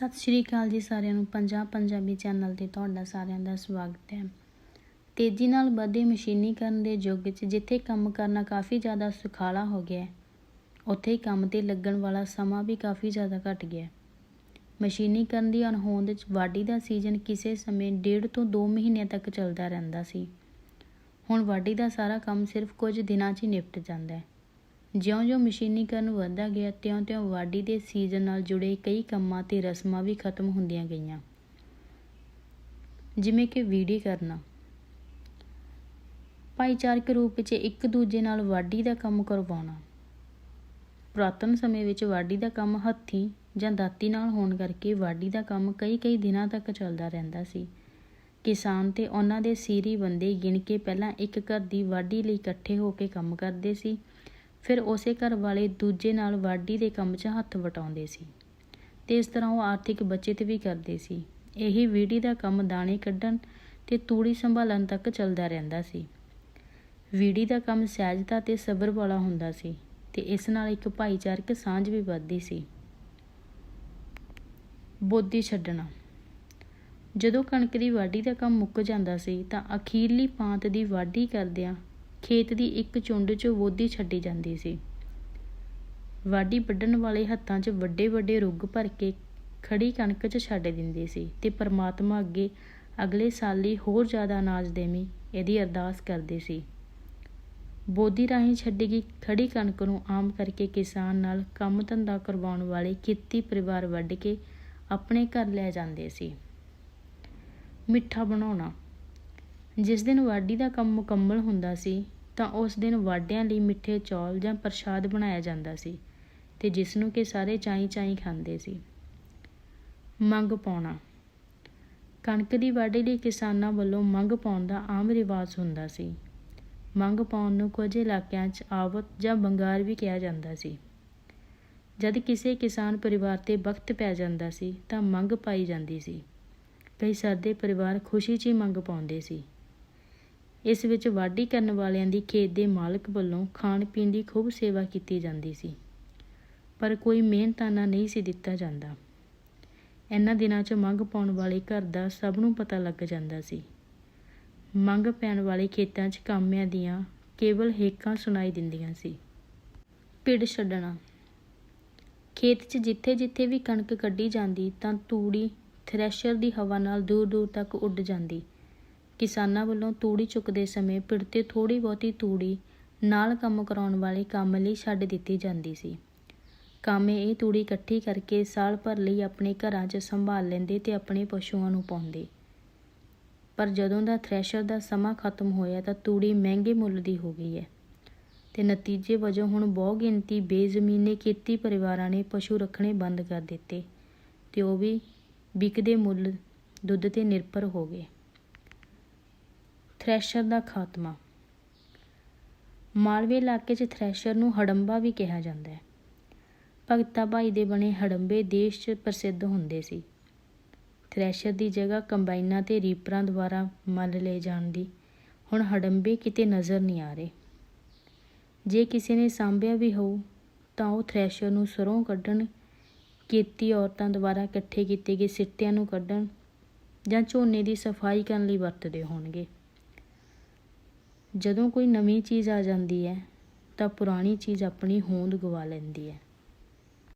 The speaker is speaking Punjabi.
ਸਤਿ ਸ਼੍ਰੀ ਅਕਾਲ ਜੀ ਸਾਰਿਆਂ ਨੂੰ ਪੰਜਾਬ ਪੰਜਾਬੀ ਚੈਨਲ ਤੇ ਤੁਹਾਡਾ ਸਾਰਿਆਂ ਦਾ ਸਵਾਗਤ ਹੈ। ਤੇਜ਼ੀ ਨਾਲ ਵਧੇ ਮਸ਼ੀਨੀਕਰਨ ਦੇ ਯੁੱਗ 'ਚ, ਜਿੱਥੇ ਕੰਮ ਕਰਨਾ ਕਾਫੀ ਜ਼ਿਆਦਾ ਸੁਖਾਲਾ ਹੋ ਗਿਆ ਉੱਥੇ ਹੀ ਕੰਮ ਤੇ ਲੱਗਣ ਵਾਲਾ ਸਮਾਂ ਵੀ ਕਾਫੀ ਜ਼ਿਆਦਾ ਘਟ ਗਿਆ ਮਸ਼ੀਨੀਕਰਨ ਦੀ ਅਣਹੋਂਦ 'ਚ ਵਾਢੀ ਦਾ ਸੀਜ਼ਨ ਕਿਸੇ ਸਮੇਂ ਡੇਢ ਤੋਂ 2 ਮਹੀਨਿਆਂ ਤੱਕ ਚੱਲਦਾ ਰਹਿੰਦਾ ਸੀ। ਹੁਣ ਵਾਢੀ ਦਾ ਸਾਰਾ ਕੰਮ ਸਿਰਫ ਕੁਝ ਦਿਨਾਂ 'ਚ ਹੀ ਨਿਪਟ ਜਾਂਦਾ ਹੈ। ਜਿਉਂ-ਜਿਉਂ ਮਸ਼ੀਨੀਕਰਨ ਵੱਧਦਾ ਗਿਆ, ਤਿਉਂ-ਤਿਉਂ ਵਾਢੀ ਦੇ ਸੀਜ਼ਨ ਨਾਲ ਜੁੜੇ ਕਈ ਕੰਮਾਂ ਤੇ ਰਸਮਾਂ ਵੀ ਖਤਮ ਹੁੰਦੀਆਂ ਗਈਆਂ। ਜਿਵੇਂ ਕਿ ਵੀੜੀ ਕਰਨਾ। ਭਾਈਚਾਰਕ ਰੂਪ ਵਿੱਚ ਇੱਕ ਦੂਜੇ ਨਾਲ ਵਾਢੀ ਦਾ ਕੰਮ ਕਰਵਾਉਣਾ। ਪੁਰਾਤਨ ਸਮੇਂ ਵਿੱਚ ਵਾਢੀ ਦਾ ਕੰਮ ਹੱਥੀਂ ਜਾਂ ਦਾਤੀ ਨਾਲ ਹੋਣ ਕਰਕੇ ਵਾਢੀ ਦਾ ਕੰਮ ਕਈ-ਕਈ ਦਿਨਾਂ ਤੱਕ ਚੱਲਦਾ ਰਹਿੰਦਾ ਸੀ। ਕਿਸਾਨ ਤੇ ਉਹਨਾਂ ਦੇ ਸੀਰੀ ਬੰਦੇ ਗਿਣ ਕੇ ਪਹਿਲਾਂ ਇੱਕ ਘਰ ਦੀ ਵਾਢੀ ਲਈ ਇਕੱਠੇ ਹੋ ਕੇ ਕੰਮ ਕਰਦੇ ਸੀ। ਫਿਰ ਉਸੇ ਘਰ ਵਾਲੇ ਦੂਜੇ ਨਾਲ ਵਾਢੀ ਦੇ ਕੰਮ 'ਚ ਹੱਥ ਵਟਾਉਂਦੇ ਸੀ ਤੇ ਇਸ ਤਰ੍ਹਾਂ ਉਹ ਆਰਥਿਕ ਬਚਤ ਵੀ ਕਰਦੇ ਸੀ। ਇਹੀ ਵੀੜੀ ਦਾ ਕੰਮ ਦਾਣੇ ਕੱਢਣ ਤੇ ਤੂੜੀ ਸੰਭਾਲਣ ਤੱਕ ਚੱਲਦਾ ਰਹਿੰਦਾ ਸੀ। ਵੀੜੀ ਦਾ ਕੰਮ ਸਹਿਜਤਾ ਤੇ ਸਬਰ ਵਾਲਾ ਹੁੰਦਾ ਸੀ ਤੇ ਇਸ ਨਾਲ ਇੱਕ ਭਾਈਚਾਰਕ ਸਾਂਝ ਵੀ ਵੱਧਦੀ ਸੀ। ਬੋਦੀ ਛੱਡਣਾ। ਜਦੋਂ ਕਣਕ ਦੀ ਵਾਢੀ ਦਾ ਕੰਮ ਮੁੱਕ ਜਾਂਦਾ ਸੀ ਤਾਂ ਅਖੀਰਲੀ ਪਾਂਤ ਦੀ ਵਾਢੀ ਕਰਦਿਆਂ ਖੇਤ ਦੀ ਇੱਕ ਚੁੰਡ 'ਚ ਬੋਦੀ ਛੱਡੀ ਜਾਂਦੀ ਸੀ। ਵਾਢੀ ਵੱਢਣ ਵਾਲੇ ਹੱਥਾਂ 'ਚ ਵੱਡੇ ਵੱਡੇ ਰੁੱਗ ਭਰ ਕੇ ਖੜੀ ਕਣਕ 'ਚ ਛੱਡ ਦਿੰਦੇ ਸੀ ਤੇ ਪਰਮਾਤਮਾ ਅੱਗੇ ਅਗਲੇ ਸਾਲ ਲਈ ਹੋਰ ਜ਼ਿਆਦਾ ਅਨਾਜ ਦੇਵੀਂ ਇਹਦੀ ਅਰਦਾਸ ਕਰਦੇ ਸੀ। ਬੋਦੀ ਰਾਹੀਂ ਛੱਡੀ ਗਈ ਖੜੀ ਕਣਕ ਨੂੰ ਆਮ ਕਰਕੇ ਕਿਸਾਨ ਨਾਲ ਕੰਮ ਧੰਦਾ ਕਰਵਾਉਣ ਵਾਲੇ ਖੇਤੀ ਪਰਿਵਾਰ ਵੱਢ ਕੇ ਆਪਣੇ ਘਰ ਲੈ ਜਾਂਦੇ ਸੀ। ਮਿੱਠਾ ਬਣਾਉਣਾ ਜਿਸ ਦਿਨ ਵਾਢੀ ਦਾ ਕੰਮ ਮੁਕੰਮਲ ਹੁੰਦਾ ਸੀ, ਤਾਂ ਉਸ ਦਿਨ ਵਾਢਿਆਂ ਲਈ ਮਿੱਠੇ ਚੌਲ ਜਾਂ ਪ੍ਰਸ਼ਾਦ ਬਣਾਇਆ ਜਾਂਦਾ ਸੀ ਤੇ ਜਿਸ ਨੂੰ ਕਿ ਸਾਰੇ ਚਾਈ ਚਾਈ ਖਾਂਦੇ ਸੀ। ਮੰਗ ਪਾਉਣਾ। ਕਣਕ ਦੀ ਵਾਢੀ ਲਈ ਕਿਸਾਨਾਂ ਵੱਲੋਂ ਮੰਗ ਪਾਉਣ ਦਾ ਆਮ ਰਿਵਾਜ ਹੁੰਦਾ ਸੀ। ਮੰਗ ਪਾਉਣ ਨੂੰ ਕੁਝ ਇਲਾਕਿਆਂ 'ਚ ਆਵਤ ਜਾਂ ਬੰਗਾਰ ਵੀ ਕਿਹਾ ਜਾਂਦਾ ਸੀ। ਜਦ ਕਿਸੇ ਕਿਸਾਨ ਪਰਿਵਾਰ ਤੇ ਵਕਤ ਪੈ ਜਾਂਦਾ ਸੀ, ਤਾਂ ਮੰਗ ਪਾਈ ਜਾਂਦੀ ਸੀ। ਕਈ ਸਰਦੇ ਪਰਿਵਾਰ ਖੁਸ਼ੀ 'ਚ ਹੀ ਮੰਗ ਪਾਉਂਦੇ ਸੀ। ਇਸ ਵਿੱਚ ਵਾਢੀ ਕਰਨ ਵਾਲਿਆਂ ਦੀ ਖੇਤ ਦੇ ਮਾਲਕ ਵੱਲੋਂ ਖਾਣ ਪੀਣ ਦੀ ਖੂਬ ਸੇਵਾ ਕੀਤੀ ਜਾਂਦੀ ਸੀ। ਪਰ ਕੋਈ ਮਿਹਨਤਾਨਾ ਨਹੀਂ ਸੀ ਦਿੱਤਾ ਜਾਂਦਾ। ਇਹਨਾਂ ਦਿਨਾਂ 'ਚ ਮੰਗ ਪਾਉਣ ਵਾਲੇ ਘਰ ਦਾ ਸਭ ਨੂੰ ਪਤਾ ਲੱਗ ਜਾਂਦਾ ਸੀ। ਮੰਗ ਪੈਣ ਵਾਲੇ ਖੇਤਾਂ 'ਚ ਕਾਮਿਆਂ ਦੀਆਂ ਕੇਵਲ ਹੇਕਾਂ ਸੁਣਾਈ ਦਿੰਦੀਆਂ ਸੀ। ਪਿੜ ਛੱਡਣਾ। ਖੇਤ 'ਚ ਜਿੱਥੇ-ਜਿੱਥੇ ਵੀ ਕਣਕ ਕੱਢੀ ਜਾਂਦੀ ਤਾਂ ਤੂੜੀ, ਥ੍ਰੈਸ਼ਰ ਦੀ ਹਵਾ ਨਾਲ ਦੂਰ-ਦੂਰ ਤੱਕ ਉੱਡ ਜਾਂਦੀ। ਕਿਸਾਨਾਂ ਵੱਲੋਂ ਤੂੜੀ ਚੁੱਕਦੇ ਸਮੇਂ ਪਿੜ ਤੇ ਥੋੜੀ ਬਹੁਤੀ ਤੂੜੀ ਨਾਲ ਕੰਮ ਕਰਾਉਣ ਵਾਲੇ ਕੰਮ ਲਈ ਛੱਡ ਦਿੱਤੀ ਜਾਂਦੀ ਸੀ। ਕਾਮੇ ਇਹ ਤੂੜੀ ਇਕੱਠੀ ਕਰਕੇ ਸਾਲ ਭਰ ਲਈ ਆਪਣੇ ਘਰਾਂ 'ਚ ਸੰਭਾਲ ਲੈਂਦੇ ਤੇ ਆਪਣੇ ਪਸ਼ੂਆਂ ਨੂੰ ਪਾਉਂਦੇ। ਪਰ ਜਦੋਂ ਦਾ ਥ੍ਰੈਸ਼ਰ ਦਾ ਸਮਾਂ ਖਤਮ ਹੋਇਆ ਤਾਂ ਤੂੜੀ ਮਹਿੰਗੇ ਮੁੱਲ ਦੀ ਹੋ ਗਈ ਹੈ। ਤੇ ਨਤੀਜੇ ਵਜੋਂ ਹੁਣ ਬਹੁ ਗਿਣਤੀ ਬੇਜ਼ਮੀਨੇ ਖੇਤੀ ਪਰਿਵਾਰਾਂ ਨੇ ਪਸ਼ੂ ਰੱਖਣੇ ਬੰਦ ਕਰ ਦਿੱਤੇ ਤੇ ਉਹ ਵੀ ਵਿਕਦੇ ਮੁੱਲ ਦੁੱਧ ਤੇ ਨਿਰਭਰ ਹੋ ਗਏ। ਥ੍ਰੈਸ਼ਰ ਦਾ ਖਾਤਮਾ। ਮਾਲਵੇ ਇਲਾਕੇ 'ਚ ਥ੍ਰੈਸ਼ਰ ਨੂੰ ਹੜੰਬਾ ਵੀ ਕਿਹਾ ਜਾਂਦਾ ਹੈ। ਭਗਤਾ ਭਾਈ ਦੇ ਬਣੇ ਹੜੰਬੇ ਦੇਸ਼ 'ਚ ਪ੍ਰਸਿੱਧ ਹੁੰਦੇ ਸੀ। ਥ੍ਰੈਸ਼ਰ ਦੀ ਜਗ੍ਹਾ ਕੰਬਾਈਨਾਂ ਤੇ ਰੀਪਰਾਂ ਦੁਆਰਾ ਮੱਲ ਲਏ ਜਾਣ ਦੀ ਹੁਣ ਹੜੰਬੇ ਕਿਤੇ ਨਜ਼ਰ ਨਹੀਂ ਆ ਰਹੇ। ਜੇ ਕਿਸੇ ਨੇ ਸਾਂਭਿਆ ਵੀ ਹੋਊ, ਤਾਂ ਉਹ ਥ੍ਰੈਸ਼ਰ ਨੂੰ ਸਰੋਂ ਕੱਢਣ ਕੀਤੀ ਔਰਤਾਂ ਦੁਆਰਾ ਇਕੱਠੇ ਕੀਤੇ ਗਏ ਸਿੱਟਿਆਂ ਨੂੰ ਕੱਢਣ ਜਾਂ ਝੋਨੇ ਦੀ ਸਫ਼ਾਈ ਕਰਨ ਲਈ ਵਰਤਦੇ ਹੋਣਗੇ। ਜਦੋਂ ਕੋਈ ਨਵੀਂ ਚੀਜ਼ ਆ ਜਾਂਦੀ ਹੈ ਤਾਂ ਪੁਰਾਣੀ ਚੀਜ਼ ਆਪਣੀ ਹੋਂਦ ਗਵਾ ਲੈਂਦੀ ਹੈ।